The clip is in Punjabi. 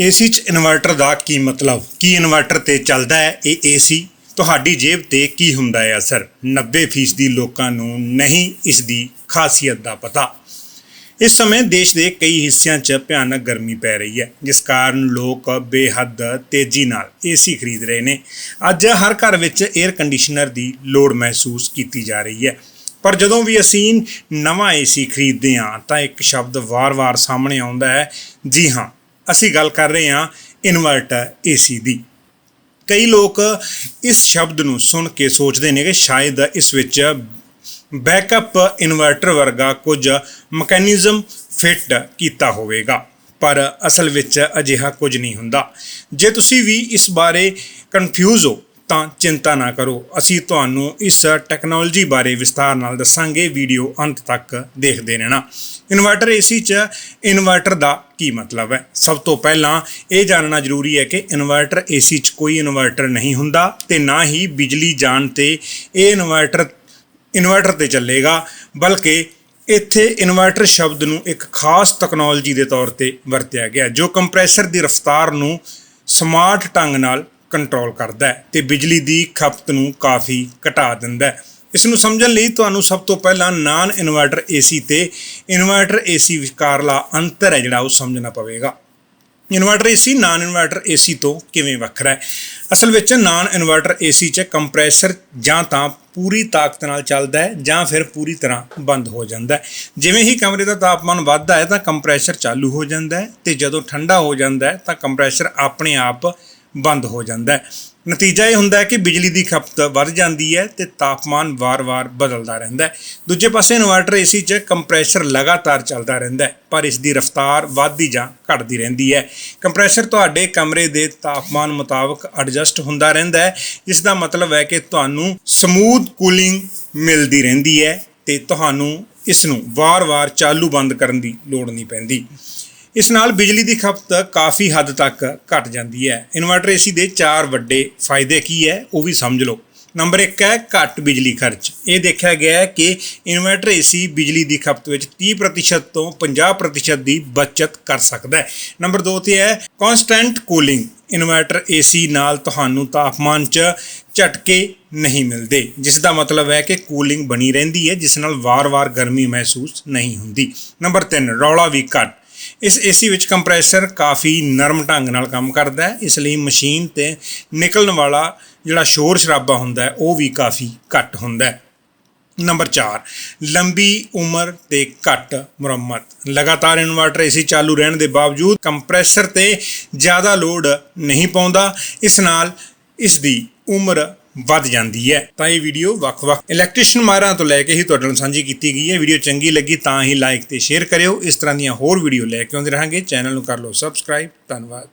ਏਸੀ 'ਚ ਇਨਵਰਟਰ ਦਾ ਕੀ ਮਤਲਬ? ਕੀ ਇਨਵਰਟਰ ਤੇ ਚੱਲਦਾ ਹੈ ਇਹ ਏਸੀ? ਤੁਹਾਡੀ ਜੇਬ ਤੇ ਕੀ ਹੁੰਦਾ ਹੈ ਅਸਰ? 90% ਲੋਕਾਂ ਨੂੰ ਨਹੀਂ ਇਸ ਦੀ ਖਾਸੀਅਤ ਦਾ ਪਤਾ। ਇਸ ਸਮੇਂ ਦੇਸ਼ ਦੇ ਕਈ ਹਿੱਸਿਆਂ 'ਚ ਭਿਆਨਕ ਗਰਮੀ ਪੈ ਰਹੀ ਹੈ, ਜਿਸ ਕਾਰਨ ਲੋਕ ਬੇਹੱਦ ਤੇਜ਼ੀ ਨਾਲ ਏਸੀ ਖਰੀਦ ਰਹੇ ਨੇ। ਅੱਜ ਹਰ ਘਰ ਵਿੱਚ 에ਅਰ ਕੰਡੀਸ਼ਨਰ ਦੀ ਲੋੜ ਮਹਿਸੂਸ ਕੀਤੀ ਜਾ ਰਹੀ ਹੈ। ਪਰ ਜਦੋਂ ਵੀ ਅਸੀਂ ਨਵਾਂ ਏਸੀ ਖਰੀਦਦੇ ਹਾਂ, ਤਾਂ ਇੱਕ ਸ਼ਬਦ ਵਾਰ-ਵਾਰ ਸਾਹਮਣੇ ਆਉਂਦਾ ਹੈ, ਜੀ ਹਾਂ। ਅਸੀਂ ਗੱਲ ਕਰ ਰਹੇ ਹਾਂ ਇਨਵਰਟਰ ਏਸੀ ਦੀ। ਕਈ ਲੋਕ ਇਸ ਸ਼ਬਦ ਨੂੰ ਸੁਣ ਕੇ ਸੋਚਦੇ ਨੇ ਕਿ ਸ਼ਾਇਦ ਇਸ ਵਿੱਚ ਬੈਕਅਪ ਇਨਵਰਟਰ ਵਰਗਾ ਕੁਝ ਮਕੈਨਿਜ਼ਮ ਫਿੱਟ ਕੀਤਾ ਹੋਵੇਗਾ, ਪਰ ਅਸਲ ਵਿੱਚ ਅਜਿਹਾ ਕੁਝ ਨਹੀਂ ਹੁੰਦਾ। ਜੇ ਤੁਸੀਂ ਵੀ ਇਸ ਬਾਰੇ ਕਨਫਿਊਜ਼ ਹੋ ਤਾਂ ਚਿੰਤਾ ਨਾ ਕਰੋ। ਅਸੀਂ ਤੁਹਾਨੂੰ ਇਸ ਟੈਕਨੋਲੋਜੀ ਬਾਰੇ ਵਿਸਥਾਰ ਨਾਲ ਦੱਸਾਂਗੇ। ਵੀਡੀਓ ਅੰਤ ਤੱਕ ਦੇਖਦੇ ਰਹਿਣਾ। ਇਨਵਰਟਰ ਏਸੀ 'ਚ ਇਨਵਰਟਰ ਦਾ ਕੀ ਮਤਲਬ ਹੈ? ਸਭ ਤੋਂ ਪਹਿਲਾਂ ਇਹ ਜਾਣਨਾ ਜ਼ਰੂਰੀ ਹੈ ਕਿ ਇਨਵਰਟਰ ਏਸੀ 'ਚ ਕੋਈ ਇਨਵਰਟਰ ਨਹੀਂ ਹੁੰਦਾ ਤੇ ਨਾ ਹੀ ਬਿਜਲੀ ਜਾਣ ਤੇ ਇਹ ਇਨਵਰਟਰ ਇਨਵਰਟਰ ਤੇ ਚੱਲੇਗਾ। ਬਲਕਿ ਇੱਥੇ ਇਨਵਰਟਰ ਸ਼ਬਦ ਨੂੰ ਇੱਕ ਖਾਸ ਟੈਕਨੋਲੋਜੀ ਦੇ ਤੌਰ ਤੇ ਵਰਤਿਆ ਗਿਆ, ਜੋ ਕੰਪਰੈਸਰ ਦੀ ਰਫ਼ਤਾਰ ਨੂੰ ਸਮਾਰਟ ਢੰਗ ਨਾਲ ਕੰਟਰੋਲ ਕਰਦਾ ਹੈ ਤੇ ਬਿਜਲੀ ਦੀ ਖਪਤ ਨੂੰ ਕਾਫੀ ਘਟਾ ਦਿੰਦਾ ਹੈ। ਇਸ ਨੂੰ ਸਮਝਣ ਲਈ ਤੁਹਾਨੂੰ ਸਭ ਤੋਂ ਪਹਿਲਾਂ ਨਾਨ ਇਨਵਰਟਰ ਏਸੀ ਤੇ ਇਨਵਰਟਰ ਏਸੀ ਵਿਚਕਾਰਲਾ ਅੰਤਰ ਹੈ ਜਿਹੜਾ ਉਹ ਸਮਝਣਾ ਪਵੇਗਾ। Inverter AC non inverter AC ਤੋਂ ਕਿਵੇਂ ਵੱਖਰਾ ਹੈ? ਅਸਲ ਵਿੱਚ ਨਾਨ ਇਨਵਰਟਰ ਏਸੀ 'ਚ ਕੰਪਰੈਸਰ ਜਾਂ ਤਾਂ ਪੂਰੀ ਤਾਕਤ ਨਾਲ ਚੱਲਦਾ ਹੈ ਜਾਂ ਫਿਰ ਪੂਰੀ ਤਰ੍ਹਾਂ ਬੰਦ ਹੋ ਜਾਂਦਾ ਹੈ। ਜਿਵੇਂ ਹੀ ਕਮਰੇ ਦਾ ਤਾਪਮਾਨ ਵੱਧਦਾ ਹੈ ਤਾਂ ਕੰਪਰੈਸਰ ਚਾਲੂ ਹੋ ਜਾਂਦਾ ਹੈ ਤੇ ਜਦੋਂ ਠੰਡਾ ਹੋ ਜਾਂਦਾ ਹੈ ਤਾਂ ਕੰਪਰੈਸਰ ਆਪਣੇ ਆਪ ਬੰਦ ਹੋ ਜਾਂਦਾ ਹੈ। ਨਤੀਜਾ ਇਹ ਹੁੰਦਾ ਹੈ ਕਿ ਬਿਜਲੀ ਦੀ ਖਪਤ ਵੱਧ ਜਾਂਦੀ ਹੈ ਤੇ ਤਾਪਮਾਨ ਵਾਰ-ਵਾਰ ਬਦਲਦਾ ਰਹਿੰਦਾ ਹੈ। ਦੂਜੇ ਪਾਸੇ ਇਨਵਰਟਰ ਏਸੀ 'ਚ ਕੰਪਰੈਸਰ ਲਗਾਤਾਰ ਚੱਲਦਾ ਰਹਿੰਦਾ ਹੈ, ਪਰ ਇਸ ਦੀ ਰਫ਼ਤਾਰ ਵੱਧਦੀ ਜਾਂ ਘਟਦੀ ਰਹਿੰਦੀ ਹੈ। ਕੰਪਰੈਸਰ ਤੁਹਾਡੇ ਕਮਰੇ ਦੇ ਤਾਪਮਾਨ ਮੁਤਾਬਕ ਐਡਜਸਟ ਹੁੰਦਾ ਰਹਿੰਦਾ ਹੈ, ਜਿਸ ਦਾ ਮਤਲਬ ਹੈ ਕਿ ਤੁਹਾਨੂੰ ਸਮੂਥ ਕੂਲਿੰਗ ਮਿਲਦੀ ਰਹਿੰਦੀ ਹੈ ਤੇ ਤੁਹਾਨੂੰ ਇਸ ਨੂੰ ਵਾਰ-ਵਾਰ ਚਾਲੂ ਬੰਦ ਕਰਨ ਦੀ ਲੋੜ ਨਹੀਂ ਪੈਂਦੀ। ਇਸ ਨਾਲ ਬਿਜਲੀ ਦੀ ਖਪਤ ਕਾਫੀ ਹੱਦ ਤੱਕ ਘਟ ਜਾਂਦੀ ਹੈ। ਇਨਵਰਟਰ ਏਸੀ ਦੇ ਚਾਰ ਵੱਡੇ ਫਾਇਦੇ ਕੀ ਹੈ, ਉਹ ਵੀ ਸਮਝ ਲਓ। ਨੰਬਰ 1 ਹੈ ਘੱਟ ਬਿਜਲੀ ਖਰਚ। ਇਹ ਦੇਖਿਆ ਗਿਆ ਹੈ ਕਿ ਇਨਵਰਟਰ ਏਸੀ ਬਿਜਲੀ ਦੀ ਖਪਤ ਵਿੱਚ 30% ਤੋਂ 50% ਦੀ ਬਚਤ ਕਰ ਸਕਦਾ ਹੈ। ਨੰਬਰ 2 ਤੇ ਹੈ ਕਨਸਟੈਂਟ ਕੂਲਿੰਗ। ਇਨਵਰਟਰ ਏਸੀ ਨਾਲ ਤੁਹਾਨੂੰ ਤਾਪਮਾਨ 'ਚ ਝਟਕੇ ਨਹੀਂ ਮਿਲਦੇ। ਜਿਸ ਦਾ ਮਤਲਬ ਹੈ ਕਿ ਕੂਲਿੰਗ ਬਣੀ ਰਹਿੰਦੀ ਹੈ, ਜਿਸ ਨਾਲ ਵਾਰ-ਵਾਰ ਗਰਮੀ ਮਹਿਸੂਸ ਨਹੀਂ ਹੁੰਦੀ। ਨੰਬਰ 3 ਰੌਲਾ ਵੀ ਘੱਟ। ਇਸ ਏਸੀ ਵਿੱਚ ਕੰਪਰੈਸਰ ਕਾਫੀ ਨਰਮ ਢੰਗ ਨਾਲ ਕੰਮ ਕਰਦਾ ਹੈ, ਇਸ ਲਈ ਮਸ਼ੀਨ ਤੇ ਨਿਕਲਣ ਵਾਲਾ ਜਿਹੜਾ ਸ਼ੋਰ ਸ਼ਰਾਬਾ ਹੁੰਦਾ ਉਹ ਵੀ ਕਾਫੀ ਘੱਟ ਹੁੰਦਾ ਹੈ। ਨੰਬਰ 4 ਲੰਬੀ ਉਮਰ ਤੇ ਘੱਟ ਮੁਰੰਮਤ। ਲਗਾਤਾਰ ਇਨਵਰਟਰ ਏਸੀ ਚਾਲੂ ਰਹਿਣ ਦੇ ਬਾਵਜੂਦ ਕੰਪਰੈਸਰ ਤੇ ਜ਼ਿਆਦਾ ਲੋਡ ਨਹੀਂ ਪਾਉਂਦਾ। ਇਸ ਨਾਲ ਇਸ ਦੀ ਉਮਰ ਵੱਧ ਜਾਂਦੀ ਹੈ। ਤਾਂ ਇਹ ਵੀਡੀਓ ਵੱਖ-ਵੱਖ ਇਲੈਕਟ੍ਰੀਸ਼ੀਅਨ ਮਾਹਰਾਂ ਤੋਂ ਲੈ ਕੇ ਹੀ ਤੁਹਾਡੇ ਨਾਲ ਸਾਂਝੀ ਕੀਤੀ ਗਈ ਹੈ। ਵੀਡੀਓ ਚੰਗੀ ਲੱਗੀ ਤਾਂ ਹੀ ਲਾਈਕ ਤੇ ਸ਼ੇਅਰ ਕਰਿਓ। ਇਸ ਤਰ੍ਹਾਂ ਦੀਆਂ ਹੋਰ ਵੀਡੀਓ ਲੈ ਕੇ ਆਉਂਦੇ ਰਹਾਂਗੇ। ਚੈਨਲ ਨੂੰ ਕਰ ਲਓ ਸਬਸਕ੍ਰਾਈਬ ਧੰਨਵਾਦ।